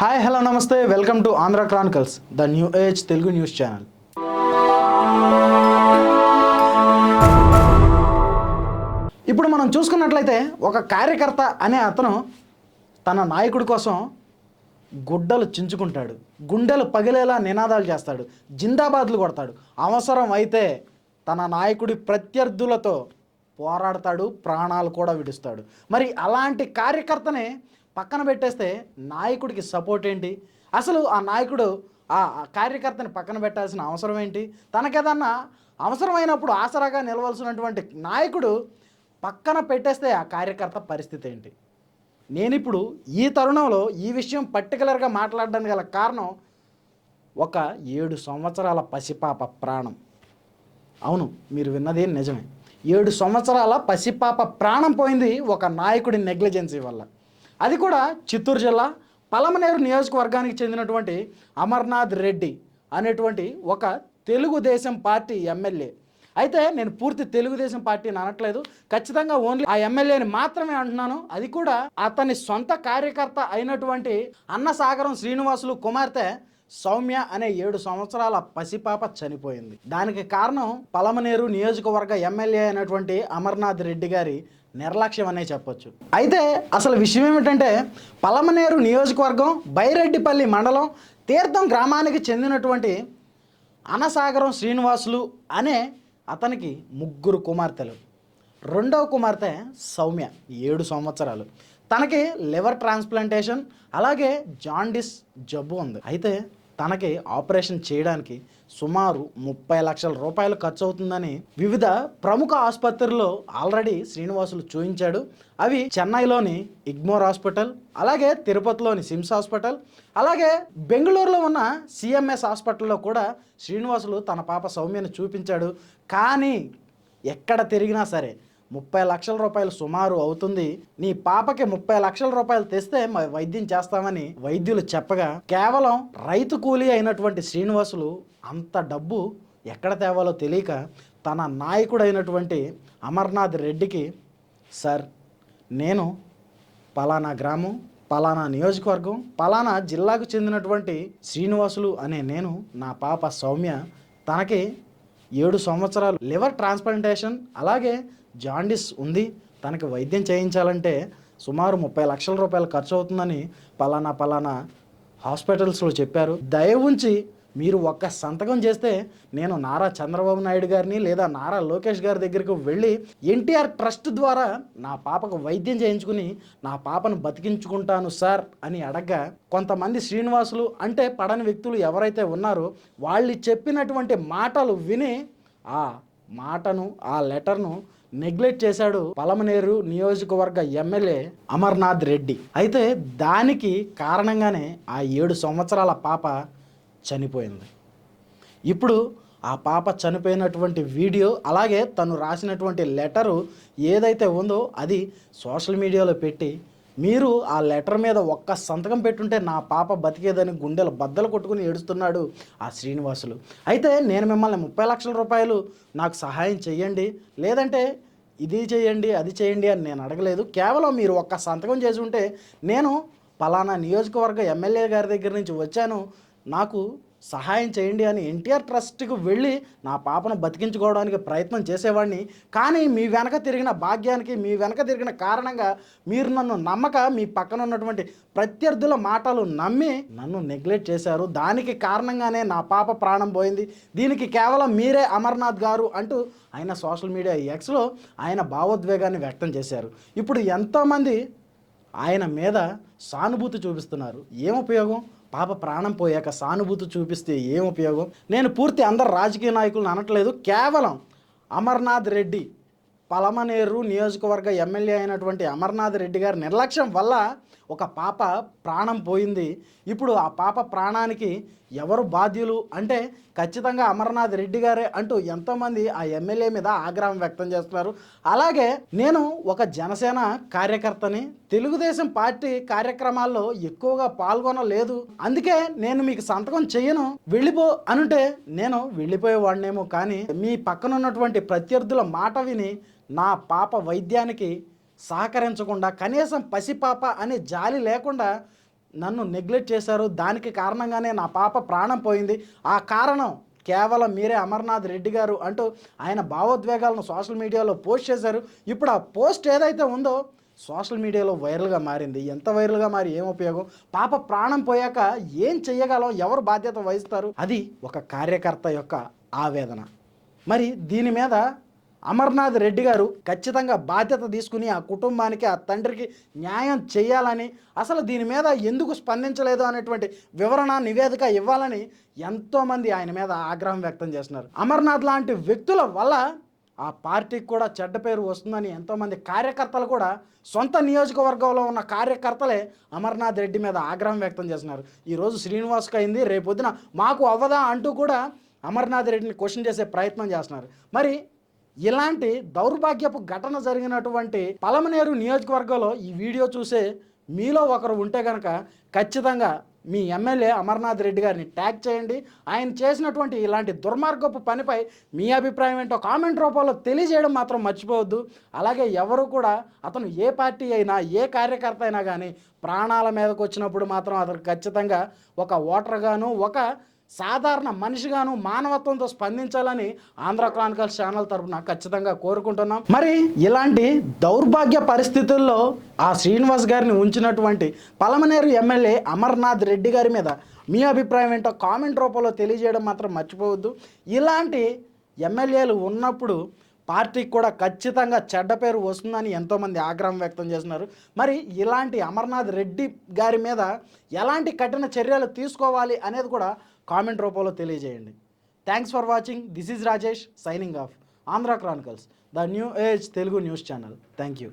Hi hello నమస్తే welcome to Andhra chronicles the new age Telugu news channel ఇప్పుడు మనం చూసుకున్నట్లయితే ఒక కార్యకర్త అనే అతను తన నాయకుడి కోసం గుడ్డలు చించుకుంటాడు. గుండెలు పగిలేలా నినాదాలు చేస్తాడు. జిందాబాద్లు కొడతాడు. అవసరం అయితే తన నాయకుడి ప్రత్యర్థులతో పోరాడతాడు ప్రాణాలు కూడా విడుస్తాడు. మరి అలాంటి కార్యకర్తనే పక్కన పెట్టేస్తే నాయకుడికి సపోర్ట్ ఏంటి? అసలు ఆ నాయకుడు ఆ కార్యకర్తని పక్కన పెట్టాల్సిన అవసరం ఏంటి? తనకేదన్నా అవసరమైనప్పుడు ఆసరాగా నిలవలసినటువంటి నాయకుడు పక్కన పెట్టేస్తే ఆ కార్యకర్త పరిస్థితి ఏంటి? నేను ఇప్పుడు ఈ తరుణంలో ఈ విషయం పర్టికులర్గా మాట్లాడడానికి గల కారణం ఒక ఏడు సంవత్సరాల పసిపాప ప్రాణం. అవును మీరు విన్నది నిజమే. ఏడు సంవత్సరాల పసిపాప ప్రాణం పోయింది ఒక నాయకుడి నెగ్లిజెన్సీ వల్ల. అది కూడా చిత్తూరు జిల్లా పలమనేరు నియోజకవర్గానికి చెందినటువంటి అమర్నాథ్ రెడ్డి అనేటువంటి ఒక తెలుగుదేశం పార్టీ ఎమ్మెల్యే. అయితే నేను పూర్తి తెలుగుదేశం పార్టీని అనట్లేదు. ఖచ్చితంగా ఓన్లీ ఆ ఎమ్మెల్యేని మాత్రమే అంటున్నాను. అది కూడా అతని సొంత కార్యకర్త అయినటువంటి అన్నసాగరం శ్రీనివాసులు కుమార్తె సౌమ్య అనే ఏడు సంవత్సరాల పసిపాప చనిపోయింది. దానికి కారణం పలమనేరు నియోజకవర్గ ఎమ్మెల్యే అయినటువంటి అమర్నాథ్ రెడ్డి గారి నిర్లక్ష్యం అనే చెప్పొచ్చు. అయితే అసలు విషయం ఏమిటంటే పలమనేరు నియోజకవర్గం బైరెడ్డిపల్లి మండలం తీర్థం గ్రామానికి చెందినటువంటి అనసాగరం శ్రీనివాసులు అనే అతనికి ముగ్గురు కుమార్తెలు. రెండవ కుమార్తె సౌమ్య ఏడు సంవత్సరాలు. తనకి లివర్ ట్రాన్స్ప్లాంటేషన్ అలాగే జాండిస్ జబ్బు ఉంది. అయితే తనకి ఆపరేషన్ చేయడానికి సుమారు ముప్పై లక్షల రూపాయలు ఖర్చు అవుతుందని వివిధ ప్రముఖ ఆసుపత్రుల్లో ఆల్రెడీ శ్రీనివాసులు చూయించాడు అవి చెన్నైలోని ఇగ్మోర్ హాస్పిటల్ అలాగే తిరుపతిలోని సిమ్స్ హాస్పిటల్ అలాగే బెంగళూరులో ఉన్న సిఎంఎస్ హాస్పిటల్లో కూడా శ్రీనివాసులు తన పాప సౌమ్యను చూపించాడు. కానీ ఎక్కడ తిరిగినా సరే ముప్పై లక్షల రూపాయలు సుమారు అవుతుంది. నీ పాపకి ముప్పై లక్షల రూపాయలు తెస్తే వైద్యం చేస్తామని వైద్యులు చెప్పగా కేవలం రైతు కూలీ అయినటువంటి శ్రీనివాసులు అంత డబ్బు ఎక్కడ తేవాలో తెలియక తన నాయకుడైనటువంటి అమర్నాథ్ రెడ్డికి సార్ నేను పలానా గ్రామం పలానా నియోజకవర్గం పలానా జిల్లాకు చెందినటువంటి శ్రీనివాసులు అనే నేను నా పాప సౌమ్య తనకి ఏడు సంవత్సరాలు లివర్ ట్రాన్స్ప్లాంటేషన్ అలాగే జాండిస్ ఉంది. తనకి వైద్యం చేయించాలంటే సుమారు ముప్పై లక్షల రూపాయలు ఖర్చు అవుతుందని పలానా పలానా హాస్పిటల్స్లో చెప్పారు. దయ ఉంచి మీరు ఒక్క సంతకం చేస్తే నేను నారా చంద్రబాబు నాయుడు గారిని లేదా నారా లోకేష్ గారి దగ్గరికి వెళ్ళి ఎన్టీఆర్ ట్రస్ట్ ద్వారా నా పాపకు వైద్యం చేయించుకుని నా పాపను బతికించుకుంటాను సార్ అని అడగ్గా కొంతమంది శ్రీనివాసులు అంటే పడని వ్యక్తులు ఎవరైతే ఉన్నారో వాళ్ళు చెప్పినటువంటి మాటలు విని ఆ మాటను ఆ లెటర్ను నెగ్లెక్ట్ చేశాడు పలమనేరు నియోజకవర్గ ఎమ్మెల్యే అమర్నాథ్ రెడ్డి. అయితే దానికి కారణంగానే ఆ ఏడు సంవత్సరాల పాప చనిపోయింది. ఇప్పుడు ఆ పాప చనిపోయినటువంటి వీడియో అలాగే తను రాసినటువంటి లెటరు ఏదైతే ఉందో అది సోషల్ మీడియాలో పెట్టి మీరు ఆ లెటర్ మీద ఒక్క సంతకం పెట్టుంటే నా పాప బతికేదని గుండెలు బద్దలు కొట్టుకుని ఏడుస్తున్నాడు ఆ శ్రీనివాసులు. అయితే నేను మిమ్మల్ని ముప్పై లక్షల రూపాయలు నాకు సహాయం చేయండి లేదంటే ఇది చేయండి అది చేయండి అని నేను అడగలేదు. కేవలం మీరు ఒక్క సంతకం చేసి ఉంటే నేను పలానా నియోజకవర్గ ఎమ్మెల్యే గారి దగ్గర నుంచి వచ్చాను నాకు సహాయం చేయండి అని ఎన్టీఆర్ ట్రస్ట్కి వెళ్ళి నా పాపను బతికించుకోవడానికి ప్రయత్నం చేసేవాడిని. కానీ మీ వెనక తిరిగిన భాగ్యానికి మీ వెనక తిరిగిన కారణంగా మీరు నన్ను నమ్మక మీ పక్కన ఉన్నటువంటి ప్రత్యర్థుల మాటలు నమ్మి నన్ను నెగ్లెక్ట్ చేశారు. దానికి కారణంగానే నా పాప ప్రాణం పోయింది. దీనికి కేవలం మీరే అమర్నాథ్ గారు అంటూ ఆయన సోషల్ మీడియా ఎక్స్లో ఆయన భావోద్వేగాన్ని వ్యక్తం చేశారు. ఇప్పుడు ఎంతోమంది ఆయన మీద సానుభూతి చూపిస్తున్నారు. ఏం ఉపయోగం? పాప ప్రాణం పోయాక సానుభూతి చూపిస్తే ఏం ఉపయోగం? నేను పూర్తి అందరు రాజకీయ నాయకులను అనట్లేదు కేవలం అమర్నాథ్ రెడ్డి పలమనేరు నియోజకవర్గ ఎమ్మెల్యే అయినటువంటి అమర్నాథ్ రెడ్డి గారి నిర్లక్ష్యం వల్ల ఒక పాప ప్రాణం పోయింది. ఇప్పుడు ఆ పాప ప్రాణానికి ఎవరు బాధ్యులు? అంటే ఖచ్చితంగా అమర్నాథ్ రెడ్డి గారే అంటూ ఎంతోమంది ఆ ఎమ్మెల్యే మీద ఆగ్రహం వ్యక్తం చేస్తున్నారు. అలాగే నేను ఒక జనసేన కార్యకర్తని తెలుగుదేశం పార్టీ కార్యక్రమాల్లో ఎక్కువగా పాల్గొనలేదు. అందుకే నేను మీకు సంతకం చెయ్యను వెళ్ళిపో అనుంటే నేను వెళ్ళిపోయేవాడినేమో కానీ మీ పక్కన ఉన్నటువంటి ప్రత్యర్థుల మాట విని నా పాప వైద్యానికి సహకరించకుండా కనీసం పసిపాప అనే జాలి లేకుండా నన్ను నెగ్లెక్ట్ చేశారు. దానికి కారణంగానే నా పాప ప్రాణం పోయింది. ఆ కారణం కేవలం మీరే అమర్నాథ్ రెడ్డి గారు అంటూ ఆయన భావోద్వేగాలను సోషల్ మీడియాలో పోస్ట్ చేశారు. ఇప్పుడు ఆ పోస్ట్ ఏదైతే ఉందో సోషల్ మీడియాలో వైరల్గా మారింది. ఎంత వైరల్గా మారి ఏం ఉపయోగం? పాప ప్రాణం పోయాక ఏం చెయ్యగలం? ఎవరు బాధ్యత వహిస్తారు? అది ఒక కార్యకర్త యొక్క ఆవేదన. మరి దీని మీద అమర్నాథ్ రెడ్డి గారు ఖచ్చితంగా బాధ్యత తీసుకుని ఆ కుటుంబానికి ఆ తండ్రికి న్యాయం చేయాలని అసలు దీని మీద ఎందుకు స్పందించలేదు అనేటువంటి వివరణ నివేదిక ఇవ్వాలని ఎంతోమంది ఆయన మీద ఆగ్రహం వ్యక్తం చేస్తున్నారు. అమర్నాథ్ లాంటి వ్యక్తుల వల్ల ఆ పార్టీకి కూడా చెడ్డ పేరు వస్తుందని ఎంతోమంది కార్యకర్తలు కూడా సొంత నియోజకవర్గంలో ఉన్న కార్యకర్తలే అమర్నాథ్ రెడ్డి మీద ఆగ్రహం వ్యక్తం చేస్తున్నారు. ఈరోజు శ్రీనివాస్కి అయింది రేపొద్దున మాకు అవ్వదా అంటూ కూడా అమర్నాథ్ రెడ్డిని క్వశ్చన్ చేసే ప్రయత్నం చేస్తున్నారు. మరి ఇలాంటి దౌర్భాగ్యపు ఘటన జరిగినటువంటి పలమనేరు నియోజకవర్గంలో ఈ వీడియో చూసే మీలో ఒకరు ఉంటే కనుక ఖచ్చితంగా మీ ఎమ్మెల్యే అమర్నాథ్ రెడ్డి గారిని ట్యాగ్ చేయండి. ఆయన చేసినటువంటి ఇలాంటి దుర్మార్గపు పనిపై మీ అభిప్రాయం ఏంటో కామెంట్ రూపంలో తెలియజేయడం మాత్రం మర్చిపోవద్దు. అలాగే ఎవరు కూడా అతను ఏ పార్టీ అయినా ఏ కార్యకర్త అయినా కానీ ప్రాణాల మీదకు వచ్చినప్పుడు మాత్రం అతను ఖచ్చితంగా ఒక ఓటర్గాను ఒక సాధారణ మనిషిగాను మానవత్వంతో స్పందించాలని ఆంధ్ర క్రానికల్స్ ఛానల్ తరపున ఖచ్చితంగా కోరుకుంటున్నాం. మరి ఇలాంటి దౌర్భాగ్య పరిస్థితుల్లో ఆ శ్రీనివాస్ గారిని ఉంచినటువంటి పలమనేరు ఎమ్మెల్యే అమర్నాథ్ రెడ్డి గారి మీద మీ అభిప్రాయం ఏంటో కామెంట్ రూపంలో తెలియజేయడం మాత్రం మర్చిపోవద్దు. ఇలాంటి ఎమ్మెల్యేలు ఉన్నప్పుడు పార్టీకి కూడా ఖచ్చితంగా చెడ్డ పేరు వస్తుందని ఎంతోమంది ఆగ్రహం వ్యక్తం చేస్తున్నారు. మరి ఇలాంటి అమర్నాథ్ రెడ్డి గారి మీద ఎలాంటి కఠిన చర్యలు తీసుకోవాలి అనేది కూడా కామెంట్ రూపంలో తెలియజేయండి. Thanks for watching this is Rajesh signing off Andhra chronicles the new age Telugu news channel thank you